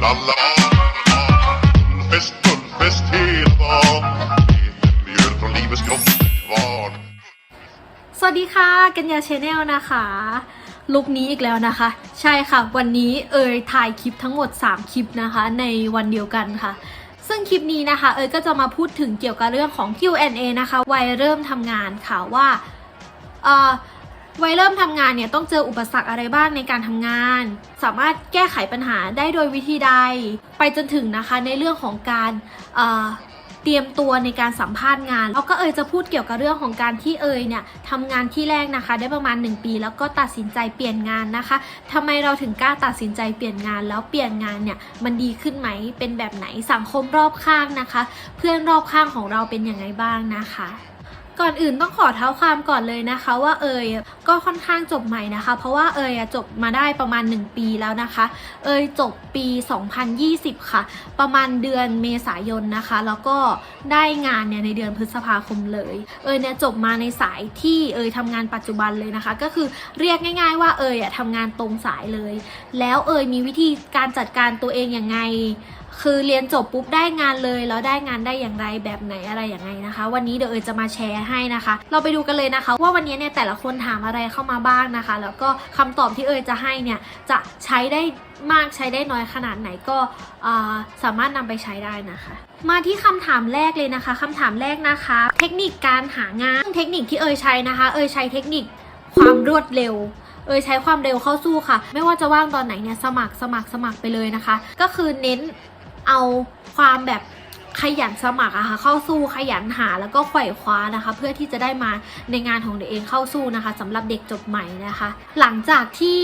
för alla Fest, fullfest hela dagen Mjöl från livets kropp kvar สวัสดีค่ะ กัญญาชาแนลนะคะ ลุคนี้อีกแล้วนะคะ ใช่ค่ะ วันนี้เอยถ่ายคลิปทั้งหมด 3 คลิปนะคะ ในวันเดียวกันค่ะ ซึ่งคลิปนี้นะคะ เอยก็จะมาพูดถึงเกี่ยวกับเรื่องของ Q&A นะคะ วัยเริ่มทำงานค่ะว่าเอ่อ วัยเริ่มทำงานเนี่ยต้องเจออุปสรรคอะไรบ้างในการทำงาน สามารถแก้ไขปัญหาได้โดยวิธีใด ไปจนถึงนะคะในเรื่องของการเเตรียมตัวในการสัมภาษณ์งานแล้วก็เอยจะพูดเกี่ยวกับเรื่องของการที่เอยเนี่ยทำงานที่แรกนะคะ ได้ประมาณ 1 ปี แล้วก็ตัดสินใจเปลี่ยนงานนะคะทำไมเราถึงกล้าตัดสินใจเปลี่ยนงานแล้วเปลี่ยนงานเนี่ยมันดีขึ้นไหมเป็นแบบไหนสังคมรอบข้างนะคะ เพื่อนรอบข้างของเราเป็นยังไงบ้างนะคะ ก่อนอื่นต้องขอเท้าความก่อนเลยนะคะ ว่าเอยก็ค่อนข้างจบใหม่นะคะ เพราะว่าเอยจบมาได้ประมาณ 1 ปีแล้วนะคะ เอยจบปี 2020 ค่ะ ประมาณเดือนเมษายนนะคะ แล้วก็ได้งานเนี่ยในเดือนพฤษภาคมเลย เอยเนี่ยจบมาในสายที่เอยทำงานปัจจุบันเลยนะคะ ก็คือเรียกง่าย ๆ ว่าเอยอะทำงานตรงสายเลย แล้วเอยมีวิธีการจัดการตัวเองอย่างไง คือเรียนจบปุ๊บได้งานเลย แล้วได้งานได้อย่างไรแบบไหนอะไรอย่างไงนะคะ วันนี้เดี๋ยวเอยจะมาแชร์ให้นะคะ เราไปดูกันเลยนะคะ ว่าวันนี้เนี่ยแต่ละคนถามอะไรเข้ามาบ้างนะคะ แล้วก็คำตอบที่เอยจะให้เนี่ยจะใช้ได้มากใช้ได้น้อยขนาดไหนก็สามารถนำไปใช้ได้นะคะ มาที่คำถามแรกเลยนะคะคำถามแรกนะคะ เทคนิคการหางานเทคนิคที่เอยใช้นะคะ เอยใช้เทคนิคความรวดเร็ว เอยใช้ความเร็วเข้าสู้ค่ะ ไม่ว่าจะว่างตอนไหนเนี่ยสมัครสมัครสมัครไปเลยนะคะ ก็คือเน้น เอาความแบบ ขยันสมัครอะค่ะเข้าสู้ขยันหาแล้วก็ไขว่คว้านะคะ เพื่อที่จะได้มาในงานของตัวเองเข้าสู้นะคะสำหรับเด็กจบใหม่นะคะ หลังจากที่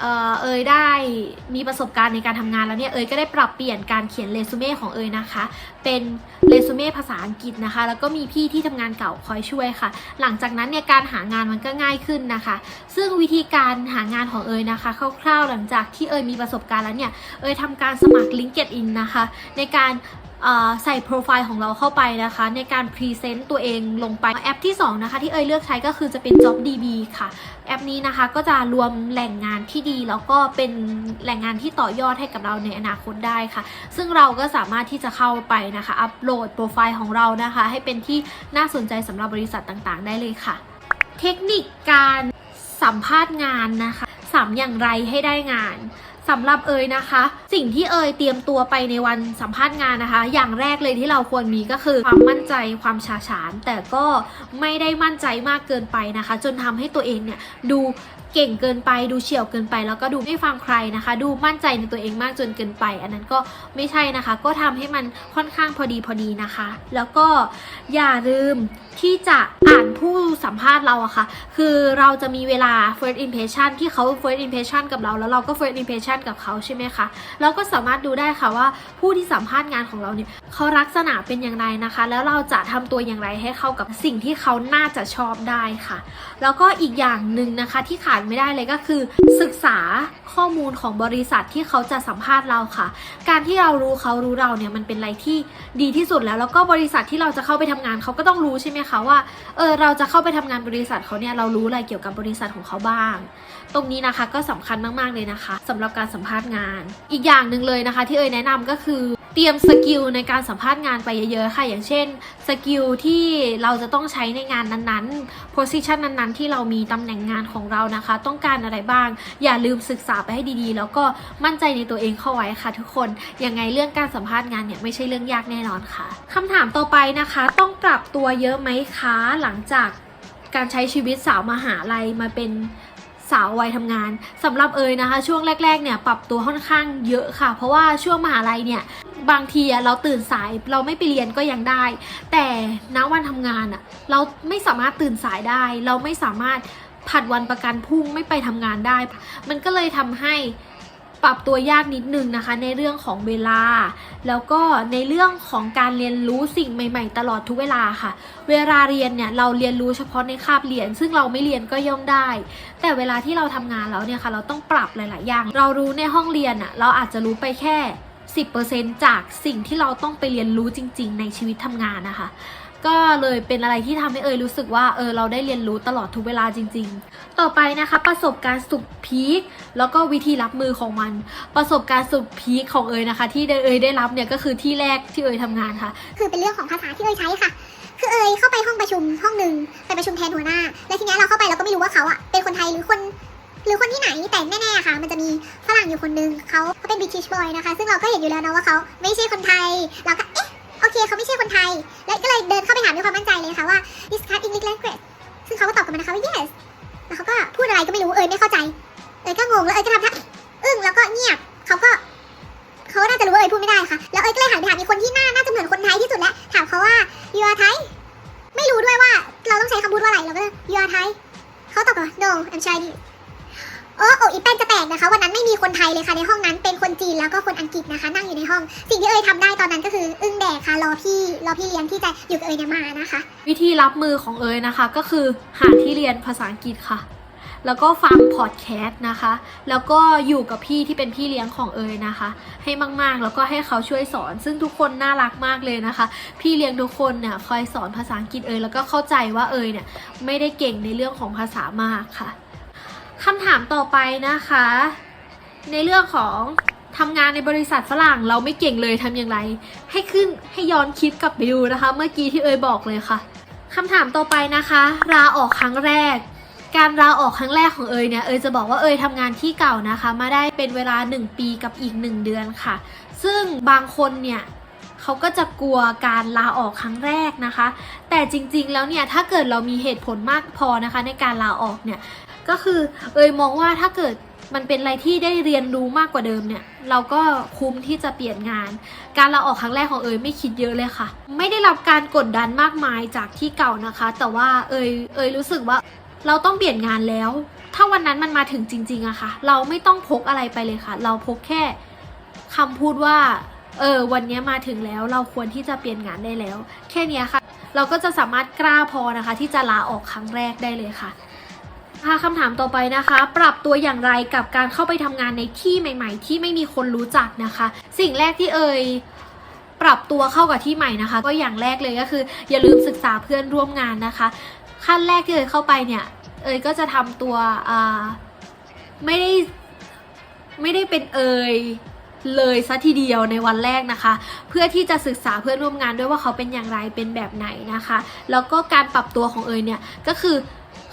เอ่อเอยได้มีประสบการณ์ในการทำงานแล้วเนี่ยเอยก็ได้ปรับเปลี่ยนการเขียนเรซูเม่ของเอยนะคะ เป็นเรซูเม่ภาษาอังกฤษนะคะ แล้วก็มีพี่ที่ทำงานเก่าคอยช่วยค่ะ หลังจากนั้นเนี่ยการหางานมันก็ง่ายขึ้นนะคะ ซึ่งวิธีการหางานของเอยนะคะคร่าวๆหลังจากที่เอยมีประสบการณ์แล้วเนี่ยเอยทำการสมัคร LinkedIn นะคะ ในการ ใส่โปรไฟล์ของเราเข้าไปนะคะ ในการพรีเซนต์ตัวเองลงไปแอปที่ 2 นะคะ ที่เอยเลือกใช้ก็คือจะเป็น JobDB ค่ะ แอปนี้นะคะก็จะรวมแหล่งงานที่ดี แล้วก็เป็นแหล่งงานที่ต่อยอดให้กับเราในอนาคตได้ค่ะ ซึ่งเราก็สามารถที่จะเข้าไปนะคะ อัปโหลดโปรไฟล์ของเรานะคะ ให้เป็นที่น่าสนใจสำหรับบริษัทต่างๆ ได้เลยค่ะ เทคนิคการสัมภาษณ์งานนะคะสามอย่างไรให้ได้งาน สำหรับเอยนะคะ สิ่งที่เอยเตรียมตัวไปในวันสัมภาษณ์งานนะคะ อย่างแรกเลยที่เราควรมีก็คือความมั่นใจความฉาฉาน แต่ก็ไม่ได้มั่นใจมากเกินไปนะคะ จนทำให้ตัวเองเนี่ยดูเก่งเกินไปดูเฉียวเกินไป แล้วก็ดูไม่ฟังใครนะคะ ดูมั่นใจในตัวเองมากจนเกินไป อันนั้นก็ไม่ใช่นะคะ ก็ทำให้มันค่อนข้างพอดีพอดีนะคะ แล้วก็อย่าลืมที่จะอ่านผู้สัมภาษณ์เราอะค่ะ คือเราจะมีเวลา first impression ที่เขา first impression กับเราแล้วเราก็ first impression กับเขาใช่ไหมคะเราก็สามารถดูได้ค่ะว่าผู้ที่สัมภาษณ์งานของเราเนี่ยเขาลักษณะเป็นอย่างไรนะคะ แล้วเราจะทำตัวอย่างไรให้เข้ากับสิ่งที่เขาน่าจะชอบได้ค่ะ แล้วก็อีกอย่างหนึ่งนะคะที่ขาดไม่ได้เลยก็คือ ศึกษาข้อมูลของบริษัทที่เขาจะสัมภาษณ์เราค่ะ การที่เรารู้เขารู้เราเนี่ยมันเป็นอะไรที่ดีที่สุดแล้ว แล้วก็บริษัทที่เราจะเข้าไปทำงานเขาก็ต้องรู้ใช่ไหมคะว่าเออเราจะเข้าไปทำงานบริษัทเขาเนี่ยเรารู้อะไรเกี่ยวกับบริษัทของเขาบ้าง ตรงนี้นะคะก็สำคัญมากๆเลยนะคะสำหรับการสัมภาษณ์งาน อีกอย่างหนึ่งเลยนะคะ ที่เอ่ยแนะนำก็คือเตรียมสกิลในการสัมภาษณ์งานไปเยอะๆค่ะ อย่างเช่นสกิลที่เราจะต้องใช้ในงานนั้นๆ position นั้นๆ ที่เรามีตำแหน่งงานของเรานะคะ ต้องการอะไรบ้าง อย่าลืมศึกษาไปให้ดีๆ แล้วก็มั่นใจในตัวเองเข้าไว้ค่ะ ทุกคนยังไงเรื่องการสัมภาษณ์งานเนี่ยไม่ใช่เรื่องยากแน่นอนค่ะคำถามต่อไปนะคะ ต้องปรับตัวเยอะไหมคะหลังจากการใช้ชีวิตสาวมหาลัยมาเป็น สาววัยทำงานสำหรับเอยนะคะ ช่วงแรก ๆ เนี่ยปรับตัวค่อนข้างเยอะค่ะ เพราะว่าช่วงมหาลัยเนี่ยบางทีเราตื่นสายเราไม่ไปเรียนก็ยังได้ แต่ณวันทำงานอะเราไม่สามารถตื่นสายได้ เราไม่สามารถผัดวันประกันพรุ่งไม่ไปทำงานได้ มันก็เลยทำให้ ปรับตัวยากนิดนึงนะคะ ในเรื่องของเวลา แล้วก็ในเรื่องของการเรียนรู้สิ่งใหม่ ๆ ตลอดทุกเวลาค่ะ เวลาเรียนเนี่ยเราเรียนรู้เฉพาะในคาบเรียน ซึ่งเราไม่เรียนก็ย่อมได้ แต่เวลาที่เราทำงานแล้วเนี่ยค่ะ เราต้องปรับหลาย ๆ อย่าง เรารู้ในห้องเรียนอะเราอาจจะรู้ไปแค่ 10%จากสิ่งที่เราต้องไปเรียนรู้จริง ๆ ในชีวิตทำงานนะคะ ก็เลยเป็นอะไรที่ทำให้เอยรู้สึกว่าเออเราได้เรียนรู้ตลอดทุกเวลาจริง ๆ ต่อไปนะคะ ประสบการณ์สุดพีคแล้วก็วิธีรับมือของมัน ประสบการณ์สุดพีคของเอยนะคะ ที่เอยได้รับเนี่ยก็คือที่แรกที่เอยทำงานค่ะ คือเป็นเรื่องของภาษาที่เอยใช้ค่ะคือเอยเข้าไปห้องประชุมห้องหนึ่งไปประชุมแทนหัวหน้า แล้วทีนี้เราเข้าไปเราก็ไม่รู้ว่าเขาอะเป็นคนไทยหรือคนหรือคนที่ไหนแต่แน่ๆค่ะ มันจะมีฝรั่งอยู่คนหนึงเขาเขาเป็น British boy นะคะ ซึ่งเราก็เห็นอยู่แล้วนะว่าเขาไม่ใช่คนไทยเราก็ เอ๊ะโอเคเขาไม่ใช่คนไทย และก็เลยเดินเข้าไปถามด้วยความมั่นใจเลยค่ะว่า discuss English language ซึ่งเขาก็ตอบกลับมานะคะว่า yes แล้วเขาก็พูดอะไรก็ไม่รู้เอ่ยไม่เข้าใจ เอ่ยก็งงแล้วเอ่ยก็ทำท่าอึ้งแล้วก็เงียบเขาก็เขาน่าจะรู้ว่าเอ่ยพูดไม่ได้ค่ะ รอพี่เลี้ยงที่จะอยู่กับเอ่ยเนี่ยมานะคะ วิธีรับมือของเอยนะคะ ก็คือหาที่เรียนภาษาอังกฤษค่ะ แล้วก็ฟังพอดแคสต์นะคะ แล้วก็อยู่กับพี่ที่เป็นพี่เลี้ยงของเอยนะคะ ให้มากๆ แล้วก็ให้เขาช่วยสอน ซึ่งทุกคนน่ารักมากเลยนะคะ พี่เลี้ยงทุกคนเนี่ยคอยสอนภาษาอังกฤษเอยแล้วก็เข้าใจว่าเอยเนี่ยไม่ได้เก่งในเรื่องของภาษามากค่ะคำถามต่อไปนะคะ ในเรื่องของ ทำงานในบริษัทฝรั่งเราไม่เก่งเลยทำอย่างไร ให้ขึ้นให้ย้อนคลิปกลับไปดูนะคะ เมื่อกี้ที่เอยบอกเลยค่ะคำถามต่อไปนะคะลาออกครั้งแรก การลาออกครั้งแรกของเอยเนี่ยเอยจะบอกว่าเอยทำงานที่เก่านะคะ มาได้เป็นเวลา 1 ปีกับอีก 1 เดือนค่ะ ซึ่งบางคนเนี่ยเขาก็จะกลัวการลาออกครั้งแรกนะคะ แต่จริงๆแล้วเนี่ยถ้าเกิดเรามีเหตุผลมากพอนะคะ ในการลาออกเนี่ยก็คือเอยมองว่าถ้าเกิด มันเป็นอะไรที่ได้เรียนรู้มากกว่าเดิมเนี่ย เราก็คุ้มที่จะเปลี่ยนงาน การลาออกครั้งแรกของเอ๋ยไม่คิดเยอะเลยค่ะ ไม่ได้รับการกดดันมากมายจากที่เก่านะคะ แต่ว่าเอ๋ยเอ๋ยรู้สึกว่าเราต้องเปลี่ยนงานแล้ว ถ้าวันนั้นมันมาถึงจริงๆอะค่ะ เราไม่ต้องพกอะไรไปเลยค่ะ เราพกแค่คำพูดว่า เออ วันนี้มาถึงแล้ว เราควรที่จะเปลี่ยนงานได้แล้ว แค่นี้ค่ะ เราก็จะสามารถกล้าพอนะคะ ที่จะลาออกครั้งแรกได้เลยค่ะ ค่ะคำถามต่อไปนะคะ ปรับตัวอย่างไรกับการเข้าไปทำงานในที่ใหม่ ๆ ที่ไม่มีคนรู้จักนะคะ สิ่งแรกที่เอ่ยปรับตัวเข้ากับที่ใหม่นะคะ ก็อย่างแรกเลยก็คือ อย่าลืมศึกษาเพื่อนร่วมงานนะคะ ขั้นแรกที่เอ่ยเข้าไปเนี่ย เอ่ยก็จะทำตัวไม่ได้ไม่ได้เป็นเอ่ยเลยซะทีเดียวในวันแรกนะคะ เพื่อที่จะศึกษาเพื่อนร่วมงานด้วยว่าเขาเป็นอย่างไรเป็นแบบไหนนะคะ แล้วก็การปรับตัวของเอยเนี่ยก็คือ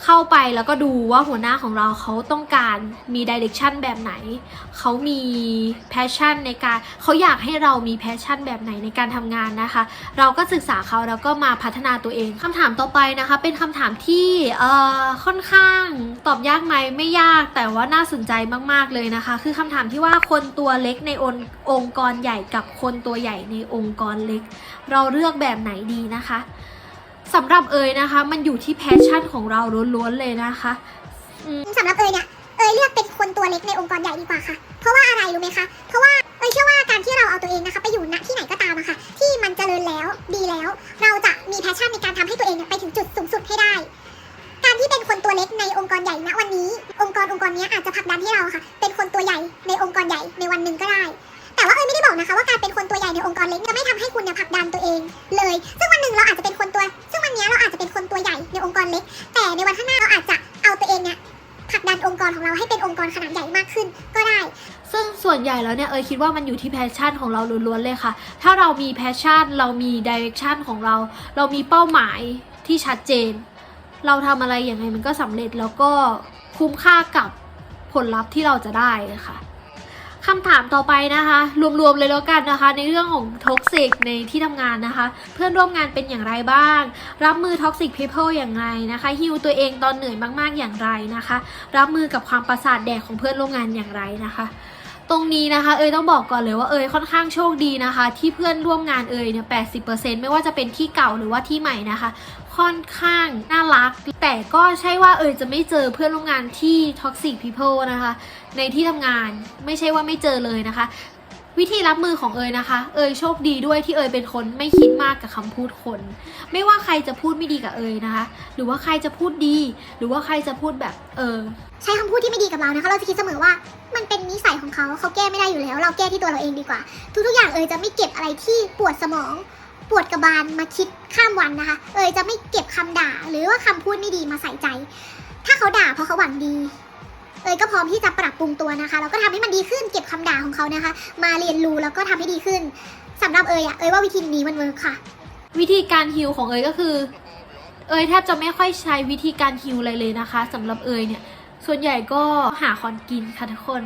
เข้าไปแล้วก็ดูว่าหัวหน้าของเราเขาต้องการมีดิเรกชันแบบไหน เขามีแพชชั่นในการเขาอยากให้เรามีแพชชั่นแบบไหนในการทำงานนะคะ เราก็ศึกษาเขาแล้วก็มาพัฒนาตัวเองคำถามต่อไปนะคะ เป็นคำถามที่เอ่อค่อนข้างตอบยากไหมไม่ยากแต่ว่าน่าสนใจมาก ๆเลยนะคะ คือคำถามที่ว่าคนตัวเล็กในององค์กรใหญ่กับคนตัวใหญ่ในองค์กรเล็ก เราเลือกแบบไหนดีนะคะ สำหรับเอยนะคะ มันอยู่ที่แพชชั่นของเราล้วนๆเลยนะคะสำหรับเอยเนี่ยเอยเลือกเป็นคนตัวเล็กในองค์กรใหญ่ดีกว่าค่ะ เพราะว่าอะไรรู้ไหมคะ เพราะว่าเอยเชื่อว่าการที่เราเอาตัวเองนะคะ ไปอยู่ณที่ไหนก็ตามอะค่ะ ที่มันเจริญแล้วดีแล้ว เราจะมีแพชชั่นในการทำให้ตัวเองเนี่ยไปถึงจุดสูงสุดให้ได้ การที่เป็นคนตัวเล็กในองค์กรใหญ่ณวันนี้ องค์กรองค์กรเนี้ยอาจจะผลักดันให้เราค่ะ เป็นคนตัวใหญ่ในองค์กรใหญ่ในวันหนึ่งก็ได้ แต่ว่าเอยไม่ได้บอกนะคะ ว่าการเป็นคนตัวใหญ่ในองค์กรเล็กจะไม่ทำให้คุณเนี่ยผลักดันตัวเอง เลย ซึ่งวันหนึ่งเราอาจจะเป็นคนตัว ค์กรเล็ก แต่ในวันข้างหน้าเราอาจจะเอาตัวเองเนี่ยผลักดันองค์กรของเราให้เป็นองค์กรขนาดใหญ่มากขึ้นก็ได้ ซึ่งส่วนใหญ่แล้วเนี่ยเอยคิดว่ามันอยู่ที่แพชชั่นของเราล้วนๆเลยค่ะ ถ้าเรามีแพชชั่นเรามีดิเรกชันของเรา เรามีเป้าหมายที่ชัดเจน เราทำอะไรอย่างไรมันก็สำเร็จแล้วก็คุ้มค่ากับผลลัพธ์ที่เราจะได้ค่ะ คำถามต่อไปนะคะ รวมๆเลยแล้วกันนะคะ ในเรื่องของท็อกซิกในที่ทำงานนะคะ เพื่อนร่วมงานเป็นอย่างไรบ้าง รับมือท็อกซิกพีเพิลอย่างไรนะคะฮิวตัวเองตอนเหนื่อยมากๆอย่างไรนะคะ รับมือกับความประสาทแดกของเพื่อนร่วมงานอย่างไรนะคะ ตรงนี้นะคะ เอยต้องบอกก่อนเลยว่าเอยค่อนข้างโชคดีนะคะ ที่เพื่อนร่วมงานเอยเนี่ยแปไม่ว่าจะเป็นที่เก่าหรือว่าที่ใหม่นะคะ ค่อนข้างน่ารัก แต่ก็ใช่ว่าเอยจะไม่เจอเพื่อนร่วมงานที่ toxic people นะคะ ในที่ทำงานไม่ใช่ว่าไม่เจอเลยนะคะ วิธีรับมือของเอยนะคะ เอยโชคดีด้วยที่เอยเป็นคนไม่คิดมากกับคำพูดคน ไม่ว่าใครจะพูดไม่ดีกับเอยนะคะ หรือว่าใครจะพูดดี หรือว่าใครจะพูดแบบเออ ใช้คำพูดที่ไม่ดีกับเรานะคะ เราจะคิดเสมอว่ามันเป็นนิสัยของเขาเขาแก้ไม่ได้อยู่แล้ว เราแก้ที่ตัวเราเองดีกว่า ทุกๆอย่างเอยจะไม่เก็บอะไรที่ปวดสมองปวดกระบาลมาคิดข้ามวันนะคะ เอยจะไม่เก็บคำด่า หรือว่าคำพูดไม่ดีมาใส่ใจ ถ้าเขาด่าเพราะเขาหวังดี เอยก็พร้อมที่จะปรับปรุงตัวนะคะแล้วก็ทำให้มันดีขึ้นเก็บคำด่าของเขานะคะ มาเรียนรู้แล้วก็ทำให้ดีขึ้นสำหรับเอยอะเอยว่าวิธีนี้มันเวิร์คค่ะ วิธีการฮิลของเอยก็คือ เอยแทบจะไม่ค่อยใช้วิธีการฮิลอะไรเลยนะคะสำหรับเอยเนี่ย ส่วนใหญ่ก็หาของกินค่ะทุกคน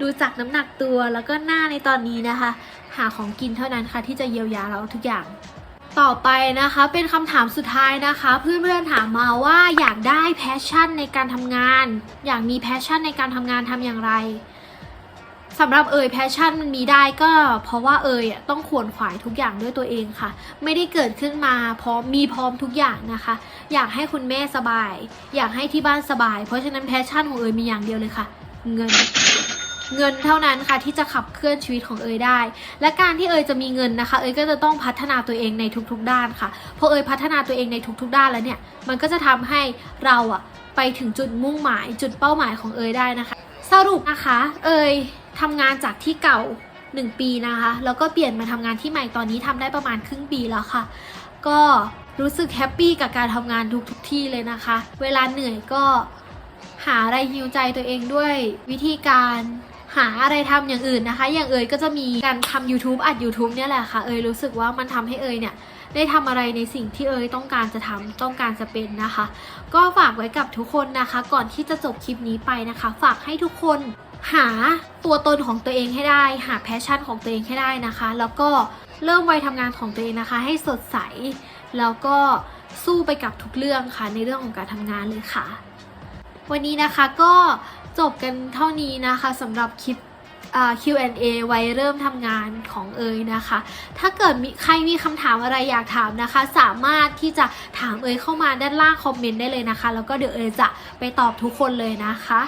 ดูจากน้ำหนักตัวแล้วก็หน้าในตอนนี้นะคะ หาของกินเท่านั้นค่ะที่จะเยียวยาเราทุกอย่าง ต่อไปนะคะเป็นคำถามสุดท้ายนะคะ เพื่อนๆถามมาว่าอยากได้แพชชั่นในการทำงาน อยากมีแพชชั่นในการทำงานทำอย่างไรสำหรับเอ่ยแพชชั่นมันมีได้ก็ เพราะว่าเอ่ยอต้องขวนขวายทุกอย่างด้วยตัวเองค่ะ ไม่ได้เกิดขึ้นมาพร้อมมีพร้อมทุกอย่างนะคะ อยากให้คุณแม่สบาย อยากให้ที่บ้านสบาย เพราะฉะนั้นแพชชั่นของเอ่ยมีอย่างเดียวเลยค่ะ เงิน เงินเท่านั้นค่ะที่จะขับเคลื่อนชีวิตของเอยได้ และการที่เอยจะมีเงินนะคะ เอยก็จะต้องพัฒนาตัวเองในทุกๆด้านค่ะพอเอยพัฒนาตัวเองในทุกๆด้านแล้วเนี่ย มันก็จะทำให้เราอะไปถึงจุดมุ่งหมาย จุดเป้าหมายของเอยได้นะคะ สรุปนะคะ เอยทำงานจากที่เก่า 1 ปีนะคะ แล้วก็เปลี่ยนมาทำงานที่ใหม่ตอนนี้ทำได้ประมาณครึ่งปีแล้วค่ะ ก็รู้สึกแฮปปี้กับการทำงานทุกๆที่เลยนะคะ เวลาเหนื่อยก็หาอะไรฮิวใจตัวเองด้วยวิธีการ หาอะไรทำอย่างอื่นนะคะ อย่างเอยก็จะมีการทำ YouTube อัด YouTube เนี่ยแหละค่ะ เอยรู้สึกว่ามันทำให้เอยเนี่ยได้ทำอะไรในสิ่งที่เอยต้องการจะทำต้องการจะเป็นนะคะ ก็ฝากไว้กับทุกคนนะคะ ก่อนที่จะจบคลิปนี้ไปนะคะ ฝากให้ทุกคนหาตัวตนของตัวเองให้ได้ หาแพชชั่นของตัวเองให้ได้นะคะ แล้วก็เริ่มวัยทำงานของตัวเองนะคะ ให้สดใส แล้วก็สู้ไปกับทุกเรื่องค่ะในเรื่องของการทำงานเลยค่ะ วันนี้นะคะก็ จบกันเท่านี้นะคะสำหรับคลิป Q&A ไว้เริ่มทำงานของเอยนะคะ ถ้าเกิดมีใครมีคำถามอะไรอยากถามนะคะ สามารถที่จะถามเอยเข้ามาด้านล่างคอมเมนต์ได้เลยนะคะ แล้วก็เดี๋ยวเอยจะไปตอบทุกคนเลยนะคะ